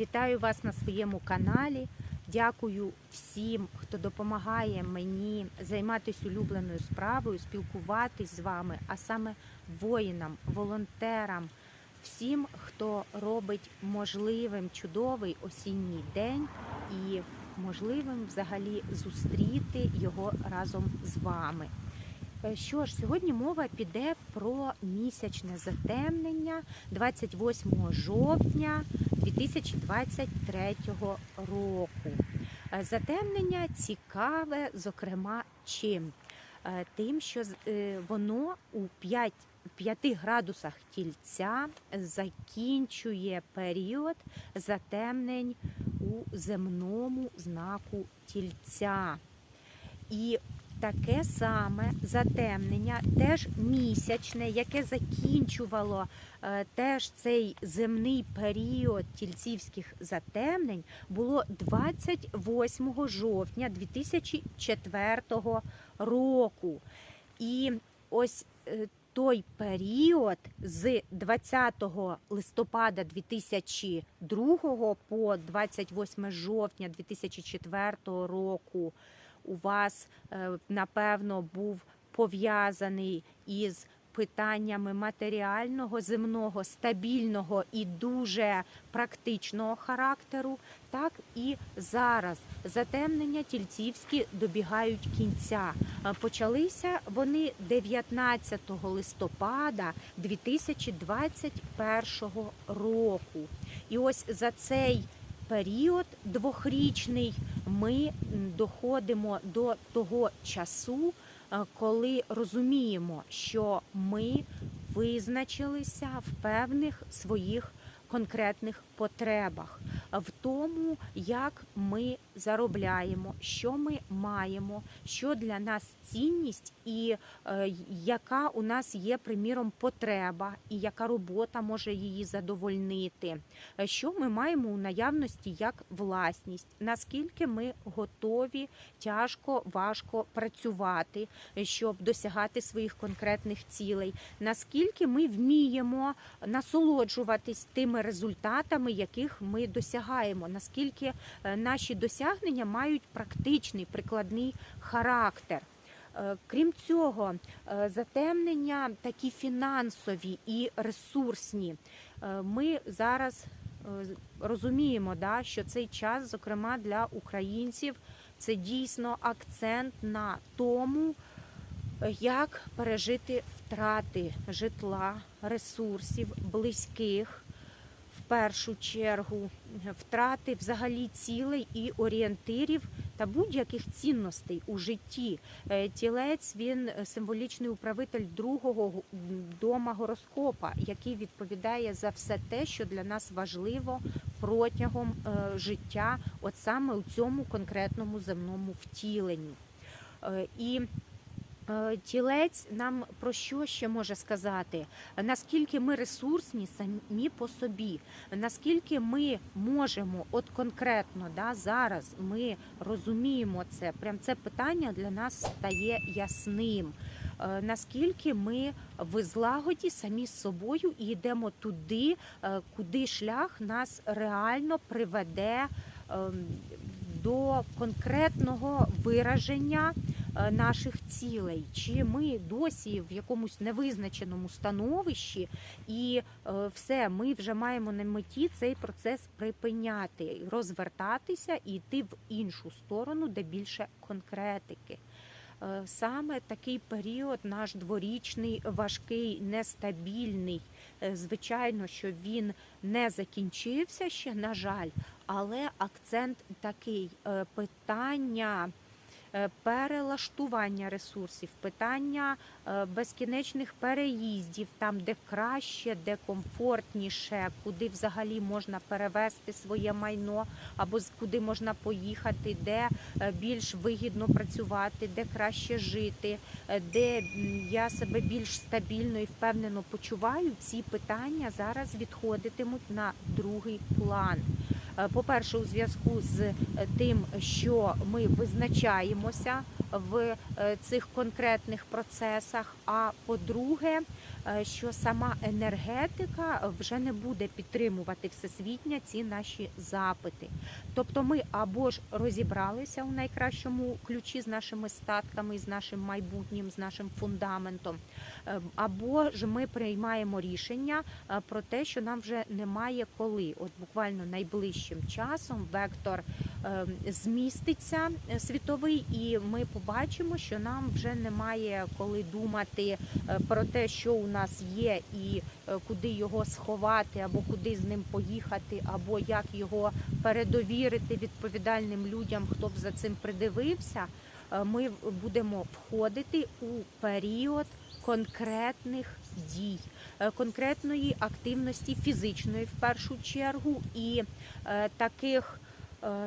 Вітаю вас на своєму каналі. Дякую всім, хто допомагає мені займатися улюбленою справою, спілкуватись з вами, а саме воїнам, волонтерам, всім, хто робить можливим чудовий осінній день і можливим взагалі зустріти його разом з вами. Е, Що ж, сьогодні мова піде про місячне затемнення 28 жовтня 2023 року. Е, Затемнення цікаве, зокрема, чим? Е, Тим, що е, воно у 5, 5 градусах тільця закінчує період затемнень у земному знаку тільця. І таке саме затемнення, теж місячне, яке закінчувало е, теж цей земний період тільцівських затемнень, було 28 жовтня 2004 року. І ось е, той період з 20 листопада 2002 по 28 жовтня 2004 року у вас, е, напевно, був пов'язаний із питаннями матеріального, земного, стабільного і дуже практичного характеру, так і зараз затемнення тільцівські добігають кінця. Е, Почалися вони 19 листопада 2021 року. І ось за цей період двохрічний ми доходимо до того часу, е, коли розуміємо, що ми визначилися в певних своїх конкретних потребах, в тому, як ми заробляємо, що ми маємо, що для нас цінність, і е, яка у нас є, приміром, потреба, і яка робота може її задовольнити, Е, що ми маємо у наявності як власність, наскільки ми готові тяжко, важко працювати, е, щоб досягати своїх конкретних цілей, наскільки ми вміємо насолоджуватись тими результатами, яких ми досягаємо, наскільки е, наші досягнення мають практичний прикладний характер. Е, Крім цього, е, затемнення такі фінансові і ресурсні. Ми зараз розуміємо, да, що цей час, зокрема для українців, це дійсно акцент на тому, як пережити втрати житла, ресурсів, близьких. Першу чергу втрати взагалі цілей і орієнтирів та будь-яких цінностей у житті. Е, Тілець він е, символічний управитель другого дома гороскопа, який відповідає за все те, що для нас важливо протягом е, життя, от саме у цьому конкретному земному втіленні. Е, І е, тілець нам про що ще може сказати? Наскільки ми ресурсні самі по собі, наскільки ми можемо, от конкретно да, зараз ми розуміємо це, прям це питання для нас стає ясним. Е, Наскільки ми в злагоді самі з собою і йдемо туди, е, куди шлях нас реально приведе ем, до конкретного вираження е, наших цілей, чи ми досі в якомусь невизначеному становищі, і е, все, ми вже маємо на меті цей процес припиняти, розвертатися і йти в іншу сторону, де більше конкретики. Е, Саме такий період, наш дворічний, важкий, нестабільний. Е, Звичайно, що він не закінчився ще, на жаль, але акцент такий е, питання е, перелаштування ресурсів, питання е, безкінечних переїздів, там, де краще, де комфортніше, куди взагалі можна перевести своє майно, або куди можна поїхати, де е, більш вигідно працювати, де краще жити, е, де я себе більш стабільно і впевнено почуваю. Ці питання зараз відходитимуть на другий план. Е, По-перше, у зв'язку з е, тим, що ми визначаємося в е, цих конкретних процесах. А по-друге, що сама енергетика вже не буде підтримувати всесвітня ці наші запити. Тобто ми або ж розібралися у найкращому ключі з нашими статками, з нашим майбутнім, з нашим фундаментом, е, або ж ми приймаємо рішення е, про те, що нам вже немає коли. От буквально найближчим часом вектор е, зміститься е, світовий, і ми побачимо, що нам вже немає коли думати е, про те, що у нас є, і е, куди його сховати, або куди з ним поїхати, або як його передовірити відповідальним людям, хто б за цим придивився. Ми будемо входити у період конкретних дій, конкретної активності фізичної в першу чергу, і таких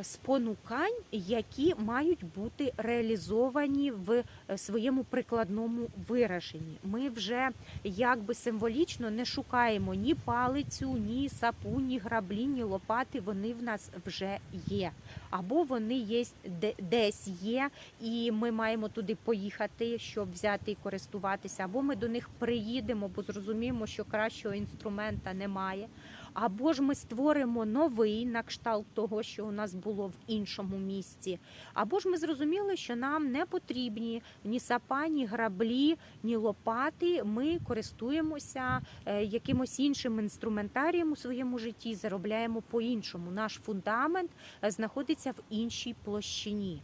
спонукань, які мають бути реалізовані в е, своєму прикладному вираженні. Ми вже якби символічно не шукаємо ні палицю, ні сапу, ні граблі, ні лопати. Вони в нас вже є. Або вони є де- десь є, і ми маємо туди поїхати, щоб взяти і користуватися, або ми до них приїдемо, бо зрозуміємо, що кращого інструмента немає. Або ж ми створимо новий на кшталт того, що у нас було в іншому місці. Або ж ми зрозуміли, що нам не потрібні ні сапа, ні граблі, ні лопати. Ми користуємося е, якимось іншим інструментарієм у своєму житті, заробляємо по-іншому. Наш фундамент е, знаходиться в іншій площині.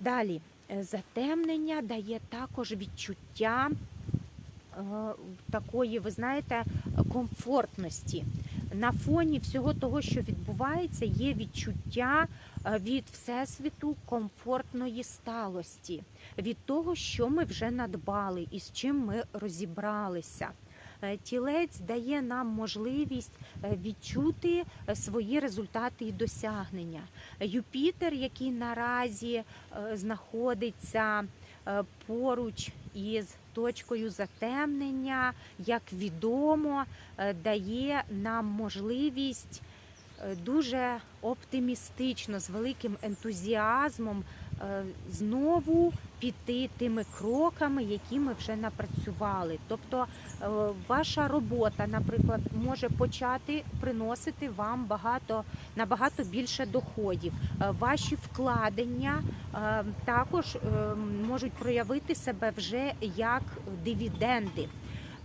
Далі, е, затемнення дає також відчуття такої, ви знаєте, комфортності. На фоні всього того, що відбувається, є відчуття е, від всесвіту комфортної сталості, від того, що ми вже надбали і з чим ми розібралися. Е, Тілець дає нам можливість е, відчути е, свої результати і досягнення. Юпітер, який наразі е, знаходиться е, поруч із точкою затемнення, як відомо, е, дає нам можливість е, дуже оптимістично, з великим ентузіазмом е, знову піти тими кроками, які ми вже напрацювали. Тобто е, ваша робота, наприклад, може почати приносити вам багато набагато більше доходів. Е, Ваші вкладення е, також можуть проявити себе вже як дивіденди.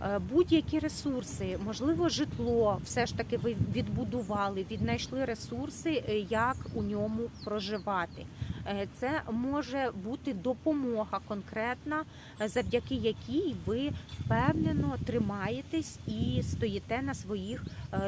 Е, Будь-які ресурси, можливо, житло, все ж таки ви відбудували, віднайшли ресурси, е, як у ньому проживати. Е, Це може бути допомога конкретна, завдяки якій ви впевнено тримаєтесь і стоїте на своїх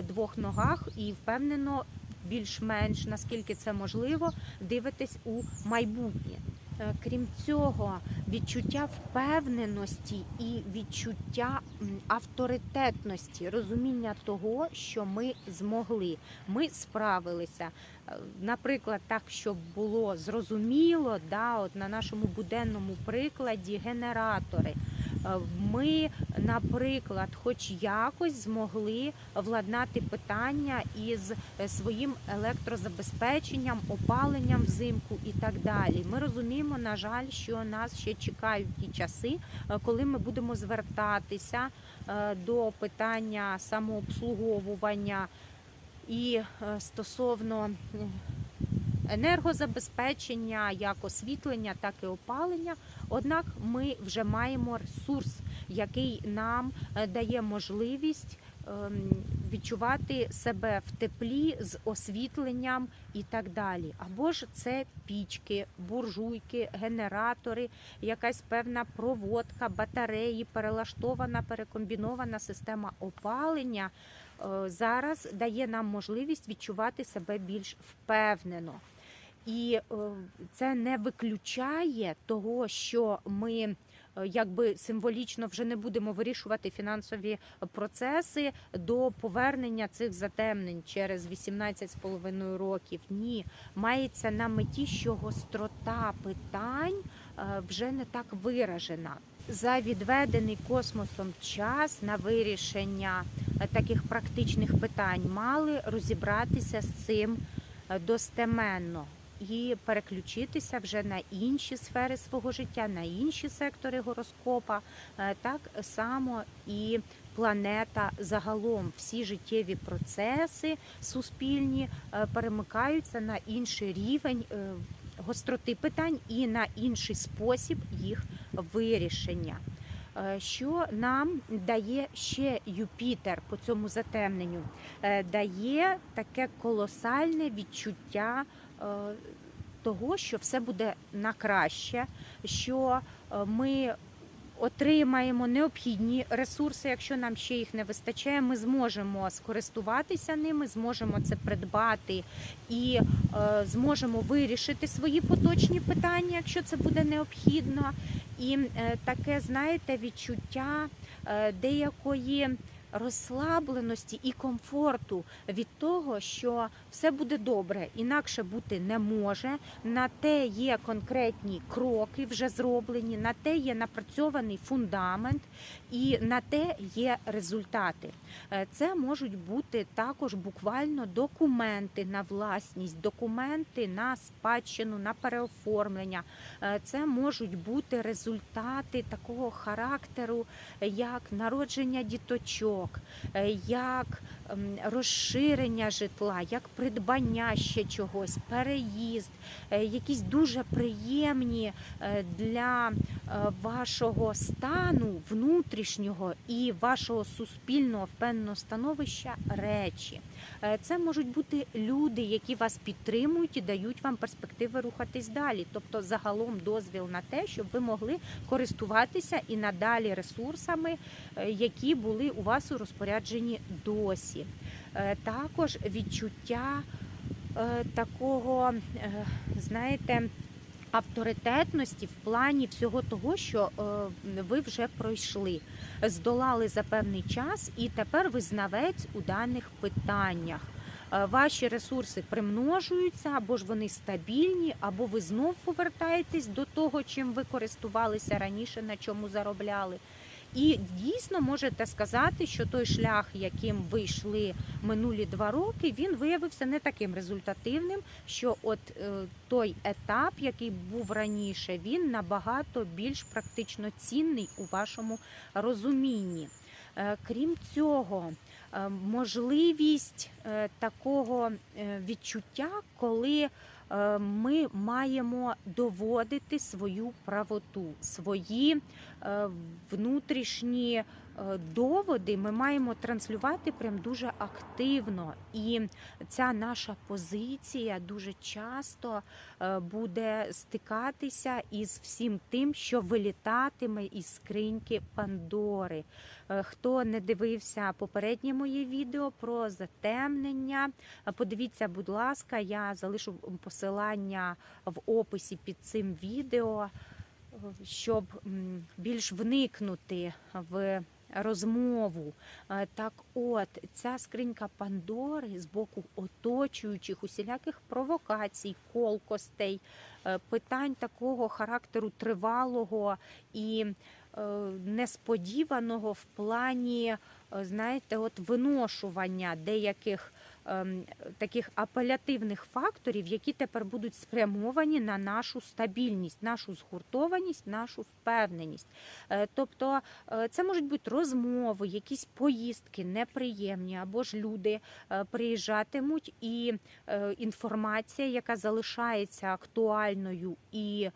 двох ногах, і впевнено, більш-менш наскільки це можливо, дивитесь у майбутнє. Е, Крім цього, відчуття впевненості і відчуття авторитетності, розуміння того, що ми змогли, ми справилися. Е, Наприклад, так, щоб було зрозуміло, да, от на нашому буденному прикладі генератори. Е, Ми, наприклад, хоч якось змогли владнати питання із е, своїм електрозабезпеченням, опаленням взимку і так далі. Ми розуміємо, на жаль, що нас ще чекають ті часи, е, коли ми будемо звертатися до питання самообслуговування і стосовно енергозабезпечення, як освітлення, так і опалення. Однак ми вже маємо ресурс, який нам е, дає можливість ем, відчувати себе в теплі з освітленням і так далі. Або ж це пічки, буржуйки, генератори, якась певна проводка, батареї, перелаштована, перекомбінована система опалення. е, Зараз дає нам можливість відчувати себе більш впевнено. І е, це не виключає того, що ми е, якби символічно вже не будемо вирішувати фінансові процеси до повернення цих затемнень через 18,5 років. Ні, мається на меті, що гострота питань е, вже не так виражена. За відведений космосом час на вирішення таких практичних питань мали розібратися з цим достеменно. І переключитися вже на інші сфери свого життя, на інші сектори гороскопа. Е, Так само і планета загалом всі життєві процеси суспільні е, перемикаються на інший рівень е, гостроти питань і на інший спосіб їх вирішення. Що нам дає ще Юпітер по цьому затемненню? Дає таке колосальне відчуття того, що все буде на краще, що е, ми отримаємо необхідні ресурси, якщо нам ще їх не вистачає, ми зможемо скористуватися ними, зможемо це придбати і е, зможемо вирішити свої поточні питання, якщо це буде необхідно. І е, таке, знаєте, відчуття е, деякої розслабленості і комфорту від того, що все буде добре, інакше бути не може. На те є конкретні кроки вже зроблені, на те є напрацьований фундамент і на те є результати. Е, Це можуть бути також буквально документи на власність, документи на спадщину, на переоформлення. Е, Це можуть бути результати такого характеру, як народження діточок, е, як розширення житла, як придбання ще чогось, переїзд, е, якісь дуже приємні е, для е, вашого стану внутрішнього і вашого суспільного впевненого становища речі. Е, Це можуть бути люди, які вас підтримують і дають вам перспективи рухатись далі. Тобто, загалом дозвіл на те, щоб ви могли користуватися і надалі ресурсами, е, які були у вас у розпорядженні досі. Е, Також відчуття такого, знаєте, авторитетності в плані всього того, що е, ви вже пройшли, здолали за певний час, і тепер ви знавець у даних питаннях. Е, Ваші ресурси примножуються, або ж вони стабільні, або ви знов повертаєтесь до того, чим ви користувалися раніше, на чому заробляли. І дійсно можете сказати, що той шлях, яким ви йшли минулі два роки, він виявився не таким результативним, що от е, той етап, який був раніше, він набагато більш практично цінний у вашому розумінні. Е, Крім цього, е, можливість такого відчуття, коли ми маємо доводити свою правоту, свої е, внутрішні е, доводи ми маємо транслювати прям дуже активно. І ця наша позиція дуже часто е, буде стикатися із всім тим, що вилітатиме із скриньки Пандори. Е, Хто не дивився попереднє моє відео про затемнення, е, подивіться, будь ласка, я залишу посилання в описі під цим відео, е, щоб більш вникнути в розмову. Е, Так от, ця скринька Пандори з боку оточуючих усіляких провокацій, колкостей, е, питань такого характеру тривалого і е, несподіваного в плані, знаєте, от виношування деяких таких апелятивних факторів, які тепер будуть спрямовані на нашу стабільність, нашу згуртованість, нашу впевненість. Е, Тобто е, це можуть бути розмови, якісь поїздки неприємні, або ж люди е, приїжджатимуть, і інформація, яка залишається актуальною і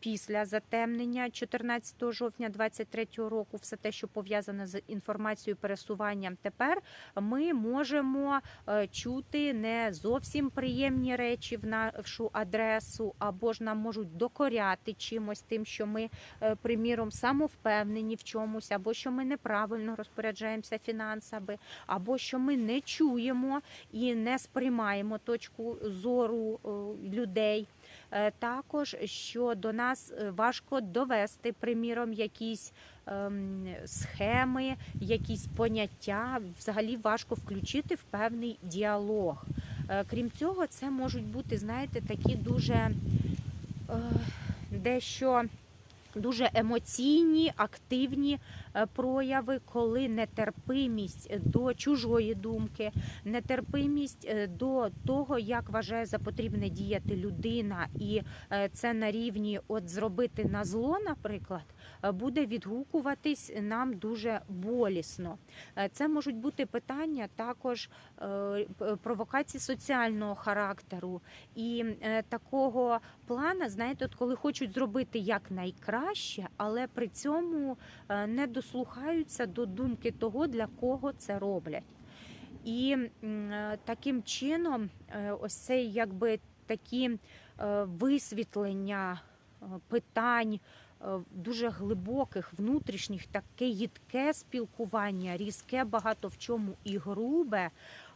після затемнення 14 жовтня 2023 року, все те, що пов'язане з інформацією пересуванням, тепер ми можемо е, чути не зовсім приємні речі в нашу адресу, або ж нам можуть докоряти чимось тим, що ми, е, приміром, самовпевнені в чомусь, або що ми неправильно розпоряджаємося фінансами, або що ми не чуємо і не сприймаємо точку зору е, людей. Е, Також що до нас е, важко довести, приміром, якісь ем, схеми, якісь поняття, взагалі важко включити в певний діалог. Е, Крім цього, це можуть бути, знаєте, такі дуже дещо дуже емоційні, активні е, прояви, коли нетерпимість до чужої думки, нетерпимість е, до того, як вважає за потрібне діяти людина, і е, це на рівні от зробити на зло, наприклад, буде відгукуватись нам дуже болісно. Е, Це можуть бути питання також е, п- провокацій соціального характеру і е, такого плана, знаєте, от коли хочуть зробити як найкраще, але при цьому е, не дослухаються до думки того, для кого це роблять. І е, таким чином, е, ось цей якби такі е, висвітлення е, питань е, дуже глибоких, внутрішніх, таке їдке спілкування, різке багато в чому і грубе,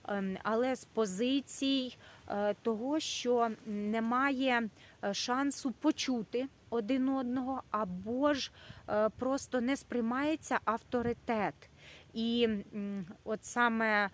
ем, але з позицій е, того, що немає е, шансу почути один одного, або ж е, просто не сприймається авторитет. І от саме е,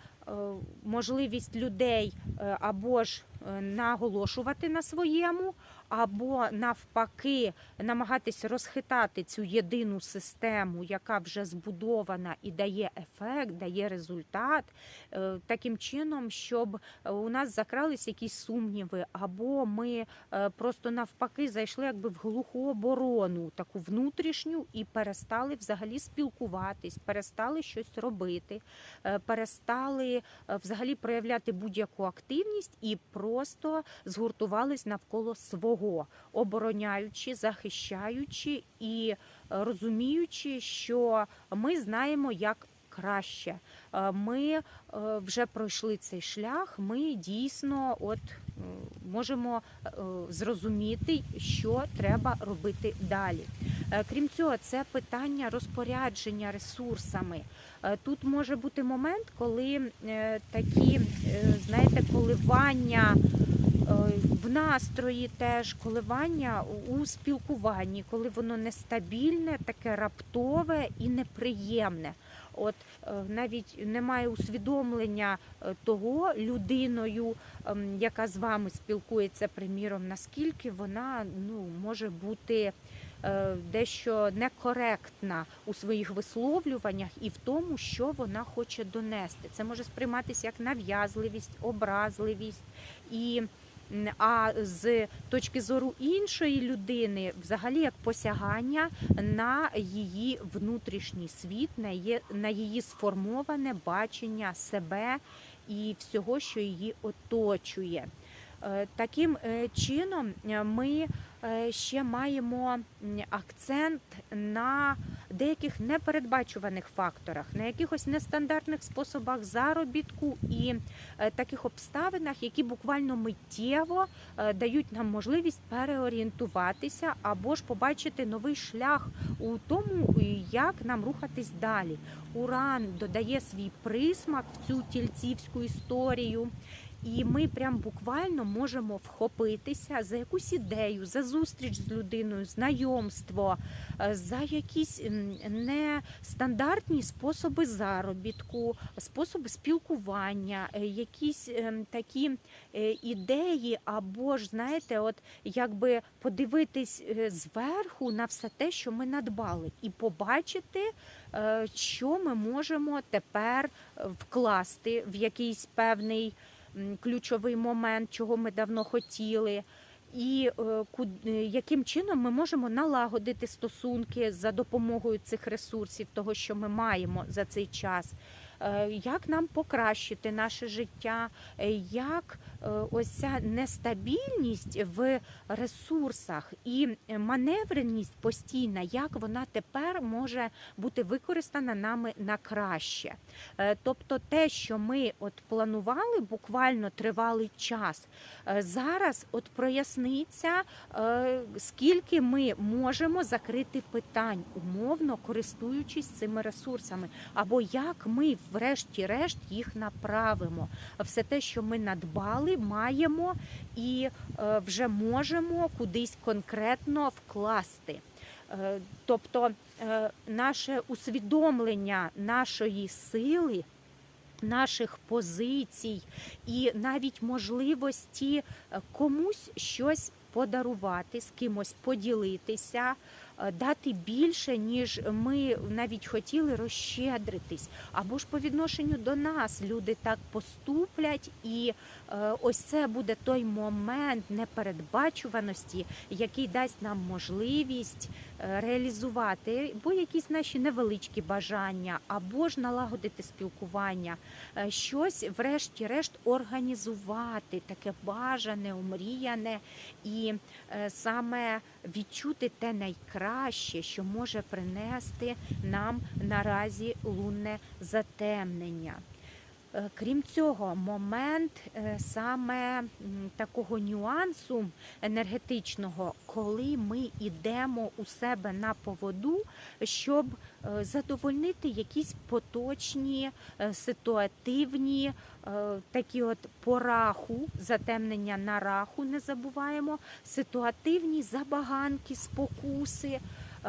можливість людей е, або ж е, наголошувати на своєму, або навпаки намагатись розхитати цю єдину систему, яка вже збудована і дає ефект, дає результат, е, таким чином, щоб е, у нас закрались якісь сумніви, або ми е, просто навпаки зайшли якби в глуху оборону, таку внутрішню, і перестали взагалі спілкуватись, перестали щось робити, е, перестали е, взагалі проявляти будь-яку активність і просто згуртувались навколо свого, обороняючи, захищаючи і е, розуміючи, що ми знаємо, як краще. Е, Ми е, вже пройшли цей шлях. Ми дійсно от можемо е, зрозуміти, що треба робити далі. Е, Крім цього, це питання розпорядження ресурсами. Е, Тут може бути момент, коли такі, знаєте, коливання в настрої, теж коливання у спілкуванні, коли воно нестабільне, таке раптове і неприємне. От е, навіть немає усвідомлення е, того людиною, ем, яка з вами спілкується, приміром, наскільки вона ну може бути е, дещо некоректна у своїх висловлюваннях і в тому, що вона хоче донести. Це може сприйматися як нав'язливість, образливість і. А з точки зору іншої людини, взагалі як посягання на її внутрішній світ, на її, сформоване бачення себе і всього, що її оточує. Е, Таким е, чином е, ми ще маємо акцент на деяких непередбачуваних факторах, на якихось нестандартних способах заробітку і е, таких обставинах, які буквально миттєво е, дають нам можливість переорієнтуватися або ж побачити новий шлях у тому, як нам рухатись далі. Уран додає свій присмак в цю тільцівську історію. І ми прям буквально можемо вхопитися за якусь ідею, за зустріч з людиною, знайомство, е, за якісь нестандартні способи заробітку, способи спілкування, е, якісь ем, такі е, ідеї, або ж знаєте, от якби подивитись зверху на все те, що ми надбали, і побачити, що ми можемо тепер вкласти в якийсь певний ключовий момент, чого ми давно хотіли. І е, е, яким чином ми можемо налагодити стосунки за допомогою цих ресурсів, того, що ми маємо за цей час, Е, як нам покращити наше життя, як ось ця нестабільність в ресурсах і маневреність постійна, як вона тепер може бути використана нами на краще. Е, Тобто те, що ми от планували буквально тривалий час, е, зараз от проясниться, е, скільки ми можемо закрити питань, умовно користуючись цими ресурсами, або як ми, врешті-решт, їх направимо. Все те, що ми надбали, маємо і е, вже можемо кудись конкретно вкласти. Е, Тобто е, наше усвідомлення нашої сили, наших позицій і навіть можливості комусь щось подарувати, з кимось поділитися, дати більше, ніж ми навіть хотіли розщедритись. Або ж по відношенню до нас люди так поступлять, і е, ось це буде той момент непередбачуваності, який дасть нам можливість е, реалізувати або якісь наші невеличкі бажання, або ж налагодити спілкування, е, щось, врешті-решт, організувати таке бажане, омріяне і е, саме відчути те найкраще, що може принести нам наразі лунне затемнення. Е, Крім цього, момент е, саме такого нюансу енергетичного, коли ми йдемо у себе на поводу, щоб е, задовольнити якісь поточні ситуативні такі от по раху, затемнення на раху, не забуваємо, ситуативні забаганки, спокуси.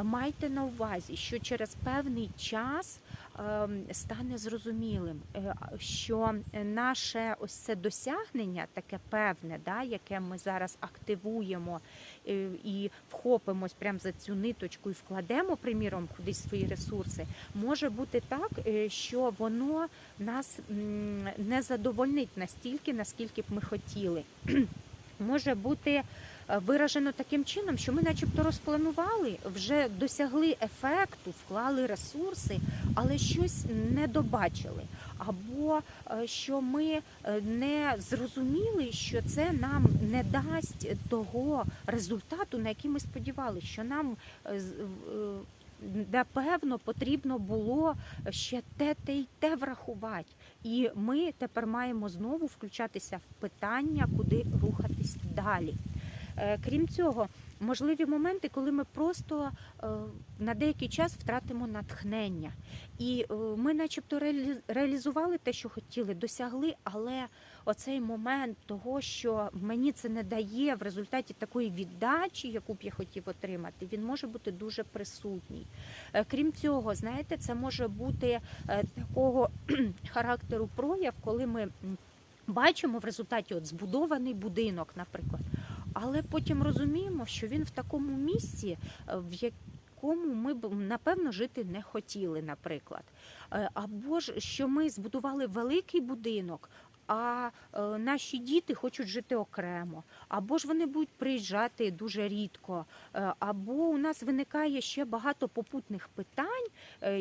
Майте на увазі, що через певний час стане зрозумілим, е, що наше ось це досягнення, таке певне, да, яке ми зараз активуємо е, і вхопимось прямо за цю ниточку і вкладемо, приміром, кудись свої ресурси, може бути так, е, що воно нас не задовольнить настільки, наскільки б ми хотіли. Може бути виражено таким чином, що ми, начебто, розпланували, вже досягли ефекту, вклали ресурси, але щось не добачили. Або е, що ми е, не зрозуміли, що це нам не дасть того результату, на який ми сподівалися, що нам е, е, напевно потрібно було ще те, те й те врахувати. І ми тепер маємо знову включатися в питання, куди рухатись далі. Е, Крім цього, можливі моменти, коли ми просто е, на деякий час втратимо натхнення. І е, ми, начебто, реалі- реалізували те, що хотіли, досягли, але оцей момент того, що мені це не дає в результаті такої віддачі, яку б я хотів отримати, він може бути дуже присутній. Крім цього, знаєте, це може бути такого характеру прояв, коли ми бачимо в результаті от збудований будинок, наприклад, але потім розуміємо, що він в такому місці, е, в якому ми б напевно жити не хотіли, наприклад. Е, Або ж що ми збудували великий будинок. А е, наші діти хочуть жити окремо, або ж вони будуть приїжджати дуже рідко, або у нас виникає ще багато попутних питань,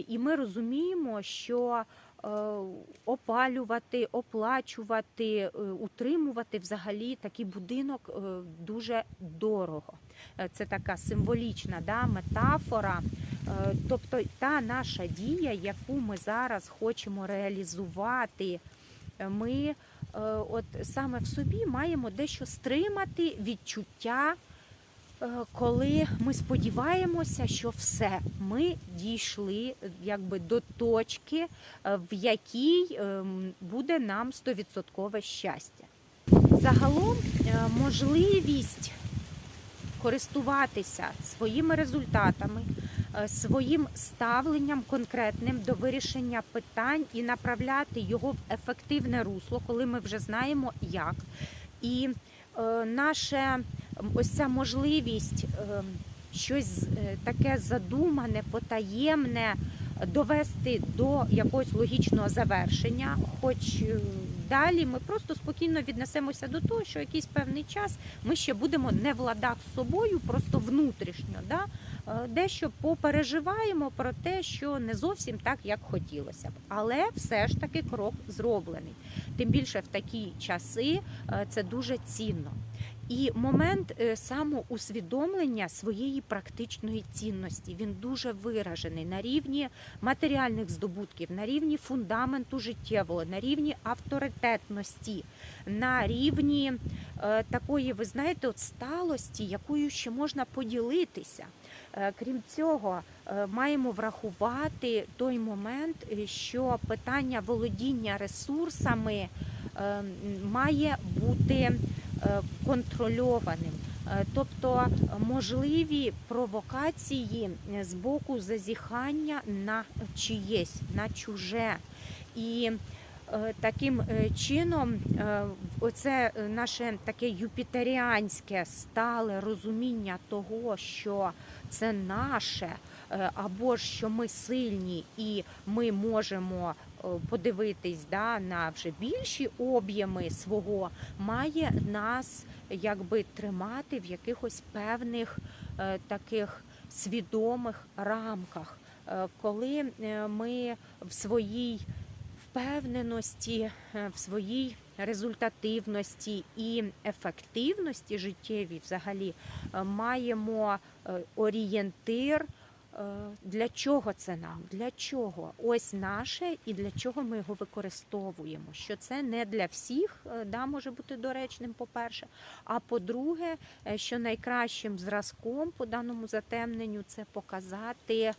і ми розуміємо, що опалювати, оплачувати, е, утримувати взагалі такий будинок е, дуже дорого. Е, Це така символічна да, метафора. Е, Тобто та наша дія, яку ми зараз хочемо реалізувати, е, ми е, от саме в собі маємо дещо стримати відчуття, е, коли ми сподіваємося, що все, ми дійшли е, якби до точки, е, в якій ем, буде нам 100% щастя. Загалом е, можливість користуватися своїми результатами, е, своїм ставленням конкретним до вирішення питань і направляти його в ефективне русло, коли ми вже знаємо як. І е, наша м, ось ця можливість е, щось е, таке задумане, потаємне довести до якогось логічного завершення, хоч е, далі ми просто спокійно віднесемося до того, що якийсь певний час ми ще будемо не в ладах з собою, просто внутрішньо. Да? Е, Дещо попереживаємо про те, що не зовсім так, як хотілося б. Але все ж таки крок зроблений. Тим більше в такі часи е, це дуже цінно. І момент е, самоусвідомлення своєї практичної цінності він дуже виражений на рівні матеріальних здобутків, на рівні фундаменту життєвого, на рівні авторитетності, на рівні е, такої, ви знаєте, от сталості, якою ще можна поділитися. Е, Крім цього, маємо врахувати той момент, що питання володіння ресурсами е, має бути контрольованим. Е, Тобто можливі провокації е, з боку зазіхання на чиєсь, на чуже. І е, таким е, чином, е, оце е, наше таке юпітеріанське стале розуміння того, що це наше, е, або що ми сильні і ми можемо е, подивитись да, на вже більші об'єми свого, має нас якби тримати в якихось певних е, таких свідомих рамках, Е, коли е, ми в своїй впевненості, е, в своїй результативності і ефективності життєвій взагалі е, маємо е, орієнтир. Е, Для чого це нам? Для чого? Ось наше і для чого ми його використовуємо? Що це не для всіх, е, да, може бути доречним, по-перше. А по-друге, е, що найкращим зразком по даному затемненню це показати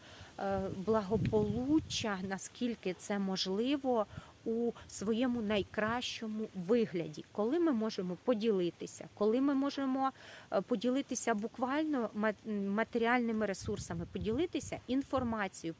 благополуччя, наскільки це можливо у своєму найкращому вигляді, коли ми можемо поділитися, коли ми можемо е, поділитися буквально матеріальними ресурсами, поділитися інформацією,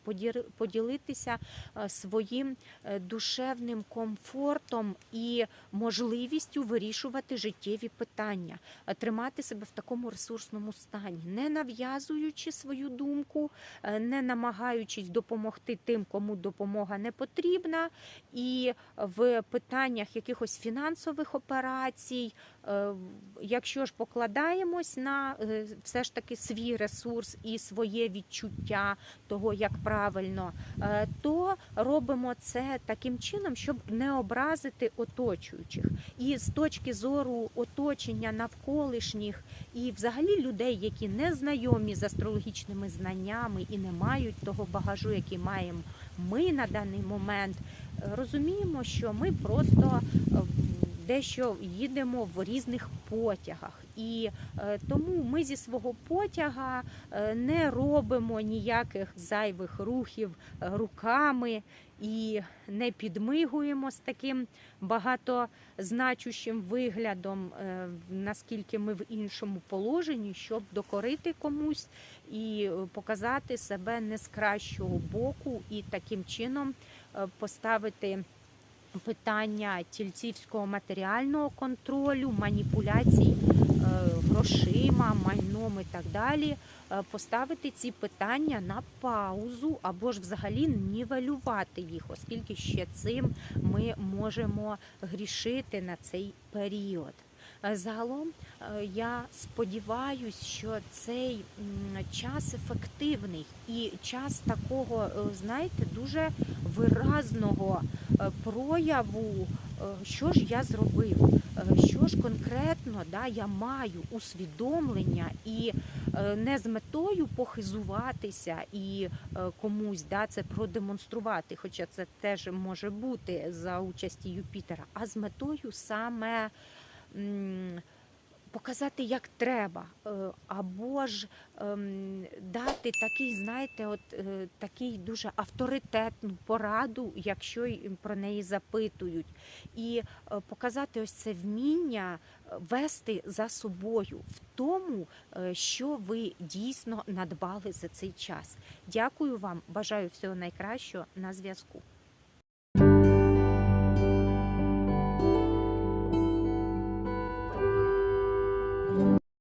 поділитися е, своїм е, душевним комфортом і можливістю вирішувати життєві питання, тримати себе в такому ресурсному стані, не нав'язуючи свою думку, не намагаючись допомогти тим, кому допомога не потрібна, і в питаннях якихось фінансових операцій, е, якщо ж покладаємось на е, все ж таки свій ресурс і своє відчуття того, як правильно, е, то робимо це таким чином, щоб не образити оточуючих. І з точки зору оточення навколишніх і взагалі людей, які не знайомі з астрологічними знаннями і не мають того багажу, який маємо ми на даний момент, розуміємо, що ми просто е, дещо їдемо в різних потягах. І е, тому ми зі свого потяга е, не робимо ніяких зайвих рухів руками і не підмигуємо з таким багатозначущим виглядом, наскільки ми в іншому положенні, щоб докорити комусь і показати себе не з кращого боку, і таким чином поставити питання тільцівського матеріального контролю, маніпуляцій е, грошима, майном і так далі, е, поставити ці питання на паузу або ж взагалі нівелювати їх, оскільки ще цим ми можемо грішити на цей період. Е, Загалом е, я сподіваюся, що цей час ефективний і час такого, е, знаєте, дуже виразного прояву, що ж я зробив, що ж конкретно да, я маю усвідомлення і не з метою похизуватися і комусь да, це продемонструвати, хоча це теж може бути за участі Юпітера, а з метою саме показати, як треба, е, або ж ем, дати такий, знаєте, от е, такий дуже авторитетну пораду, якщо про неї запитують, і е, показати ось це вміння вести за собою в тому, що ви дійсно надбали за цей час. Дякую вам, бажаю всього найкращого на зв'язку.